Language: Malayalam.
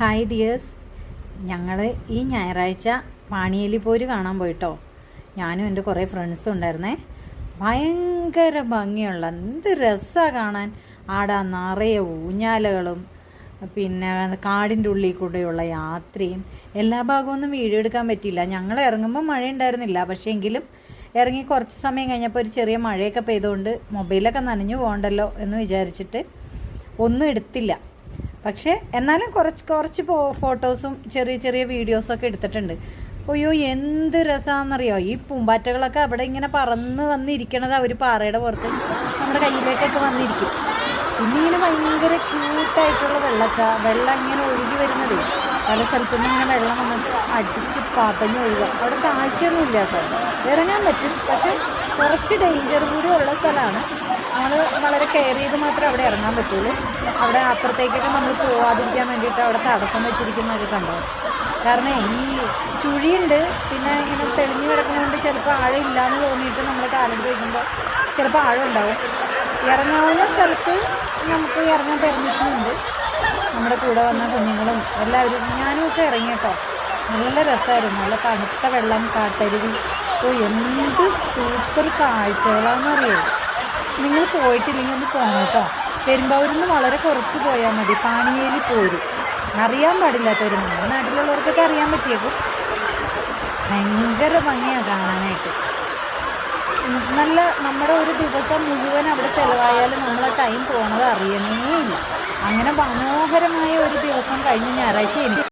ഹായ് ഡിയേഴ്സ് ഞങ്ങൾ ഈ ഞായറാഴ്ച പാണിയേലി പോര് കാണാൻ പോയിട്ടോ. ഞാനും എന്റെ കുറേ ഫ്രണ്ട്സും ഉണ്ടായിരുന്നേ. ഭയങ്കര ഭംഗിയുള്ള എന്ത് രസമാണ് കാണാൻ. ആടെ നിറയെ ഊഞ്ഞാലകളും പിന്നെ കാടിന്റെ ഉള്ളിൽ കൂടെയുള്ള യാത്രയും. എല്ലാ ഭാഗവും ഭാഗമൊന്നും വീഡിയോ എടുക്കാൻ പറ്റിയില്ല. ഞങ്ങൾ ഇറങ്ങുമ്പോൾ മഴ ഉണ്ടായിരുന്നില്ല. പക്ഷേ എങ്കിലും ഇറങ്ങി കുറച്ച് സമയം കഴിഞ്ഞപ്പോൾ ഒരു ചെറിയ മഴയൊക്കെ പെയ്തുകൊണ്ട് മൊബൈലൊക്കെ നനഞ്ഞു പോകണ്ടല്ലോ എന്ന് വിചാരിച്ചിട്ട് ഒന്നും എടുത്തില്ല. പക്ഷേ എന്നാലും കുറച്ച് കുറച്ച് ഫോട്ടോസും ചെറിയ ചെറിയ വീഡിയോസൊക്കെ എടുത്തിട്ടുണ്ട്. അയ്യോ എന്ത് രസമാണെന്നറിയോ ഈ പൂമ്പാറ്റകളൊക്കെ അവിടെ ഇങ്ങനെ പറന്ന് വന്നിരിക്കണത് അവർ പാറയുടെ പുറത്ത്. നമ്മുടെ കയ്യിലേക്കൊക്കെ വന്നിരിക്കും. പിന്നെ ഇങ്ങനെ ഭയങ്കര ക്യൂട്ടായിട്ടുള്ള വെള്ളക്ക വെള്ളം ഇങ്ങനെ ഒഴുകി വരുന്നത്. പല സ്ഥലത്തു നിന്ന് ഇങ്ങനെ വെള്ളം വന്നിട്ട് അടിച്ച് പാപ്പഞ്ഞ് ഒഴുകുക. അവിടെ താഴ്ചയൊന്നും ഇല്ല ഇറങ്ങാൻ പറ്റും. പക്ഷെ കുറച്ച് ഡേഞ്ചർ കൂടി ഉള്ള സ്ഥലമാണ് നമ്മൾ വളരെ കെയർ ചെയ്ത് മാത്രമേ അവിടെ ഇറങ്ങാൻ പറ്റുള്ളൂ. അവിടെ അപ്പുറത്തേക്കൊക്കെ നമ്മൾ പോവാതിരിക്കാൻ വേണ്ടിയിട്ട് അവിടെ തടസ്സം വെച്ചിരിക്കുന്നതൊക്കെ കണ്ടോ കാരണം ഈ ചുഴിയുണ്ട് പിന്നെ ഇങ്ങനെ തെളിഞ്ഞു കിടക്കുന്നതുകൊണ്ട് ചിലപ്പോൾ ആഴം ഇല്ലാന്ന് തോന്നിയിട്ട് നമ്മൾ കാലം കഴിക്കുമ്പോൾ ചിലപ്പോൾ ആഴം ഉണ്ടാവും ഇറങ്ങാവുന്ന സ്ഥലത്ത് നമുക്ക് ഇറങ്ങാൻ പെർമിഷനുണ്ട് നമ്മുടെ കൂടെ വന്ന കുഞ്ഞുങ്ങളും എല്ലാവരും ഞാനും ഒക്കെ ഇറങ്ങി കേട്ടോ നല്ല രസമായിരുന്നു. നല്ല തണുത്ത വെള്ളം കാട്ടരുവി. ഓ എന്ത് സൂപ്പർ കാഴ്ചകളാണെന്നറിയോ നിങ്ങൾ പോയിട്ടില്ലെങ്കിൽ ഒന്ന് പോകണം കേട്ടോ. പെരുമ്പാവൂരിൽ നിന്ന് വളരെ കുറച്ച് പോയാൽ മതി. പാണിയേലി പോരും. അറിയാൻ പാടില്ലാത്തവർ നമ്മുടെ നാട്ടിലുള്ളവർക്കൊക്കെ അറിയാൻ പറ്റിയേക്കും. ഭയങ്കര ഭംഗിയാണ് കാണാനായിട്ട്. നല്ല നമ്മുടെ ഒരു ദിവസം മുഴുവൻ അവിടെ ചിലവായാലും നമ്മൾ ആ ടൈം പോണത് അറിയണേ ഇല്ല അങ്ങനെ മനോഹരമായ ഒരു ദിവസം കഴിഞ്ഞ ഞായറാഴ്ച എനിക്ക്